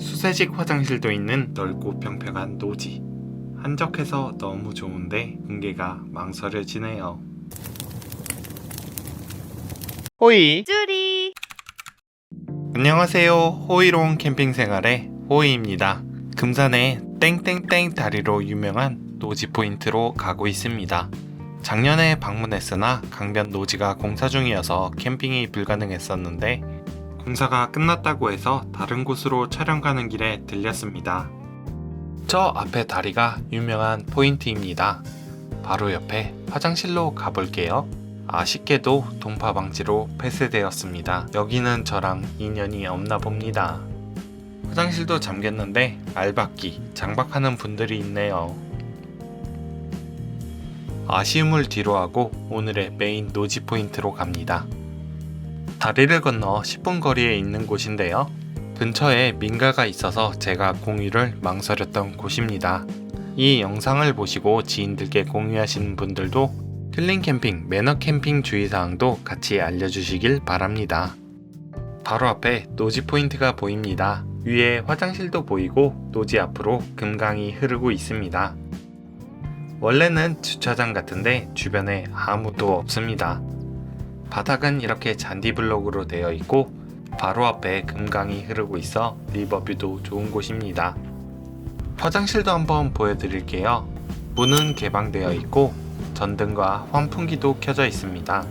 수세식 화장실도 있는 넓고 평평한 노지. 한적해서 너무 좋은데 공개가 망설여지네요. 호이. 쭈리 안녕하세요. 호이로운 캠핑 생활의 호이입니다. 금산의 땡땡땡 다리로 유명한 노지 포인트로 가고 있습니다. 작년에 방문했으나 강변 노지가 공사 중이어서 캠핑이 불가능했었는데 공사가 끝났다고 해서 다른 곳으로 촬영 가는 길에 들렸습니다. 저 앞에 다리가 유명한 포인트입니다. 바로 옆에 화장실로 가볼게요. 아쉽게도 동파 방지로 폐쇄되었습니다. 여기는 저랑 인연이 없나 봅니다. 화장실도 잠겼는데 알박기, 장박하는 분들이 있네요. 아쉬움을 뒤로하고 오늘의 메인 노지 포인트로 갑니다. 다리를 건너 10분 거리에 있는 곳인데요. 근처에 민가가 있어서 제가 공유를 망설였던 곳입니다. 이 영상을 보시고 지인들께 공유하시는 분들도 힐링 캠핑, 매너 캠핑 주의사항도 같이 알려주시길 바랍니다. 바로 앞에 노지 포인트가 보입니다. 위에 화장실도 보이고 노지 앞으로 금강이 흐르고 있습니다. 원래는 주차장 같은데 주변에 아무도 없습니다. 바닥은 이렇게 잔디블록으로 되어 있고 바로 앞에 금강이 흐르고 있어 리버뷰도 좋은 곳입니다. 화장실도 한번 보여드릴게요. 문은 개방되어 있고 전등과 환풍기도 켜져 있습니다.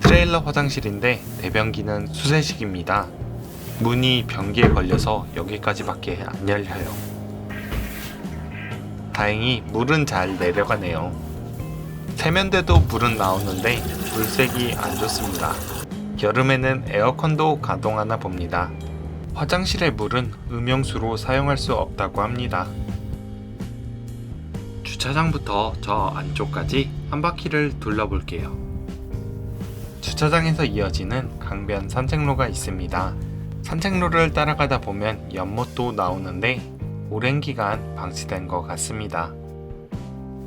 트레일러 화장실인데 대변기는 수세식입니다. 문이 변기에 걸려서 여기까지밖에 안 열려요. 다행히 물은 잘 내려가네요. 세면대도 물은 나오는데 물색이 안 좋습니다. 여름에는 에어컨도 가동하나 봅니다. 화장실의 물은 음용수로 사용할 수 없다고 합니다. 주차장부터 저 안쪽까지 한 바퀴를 둘러볼게요. 주차장에서 이어지는 강변 산책로가 있습니다. 산책로를 따라가다 보면 연못도 나오는데 오랜 기간 방치된 것 같습니다.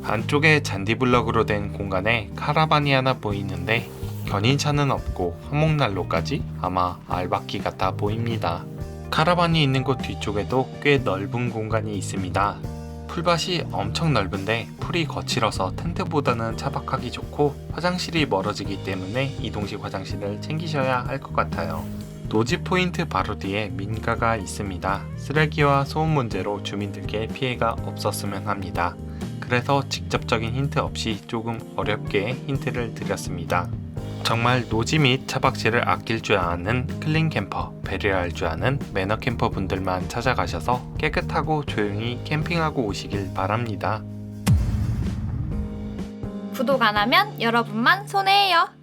안쪽에 잔디블럭으로 된 공간에 카라반이 하나 보이는데 견인차는 없고 화목난로까지 아마 알바끼 같아 보입니다. 카라반이 있는 곳 뒤쪽에도 꽤 넓은 공간이 있습니다. 풀밭이 엄청 넓은데 풀이 거칠어서 텐트보다는 차박하기 좋고 화장실이 멀어지기 때문에 이동식 화장실을 챙기셔야 할 것 같아요. 노지 포인트 바로 뒤에 민가가 있습니다. 쓰레기와 소음 문제로 주민들께 피해가 없었으면 합니다. 그래서 직접적인 힌트 없이 조금 어렵게 힌트를 드렸습니다. 정말 노지 및 차박지를 아낄 줄 아는 클린 캠퍼, 배려할 줄 아는 매너 캠퍼 분들만 찾아가셔서 깨끗하고 조용히 캠핑하고 오시길 바랍니다. 구독 안 하면 여러분만 손해예요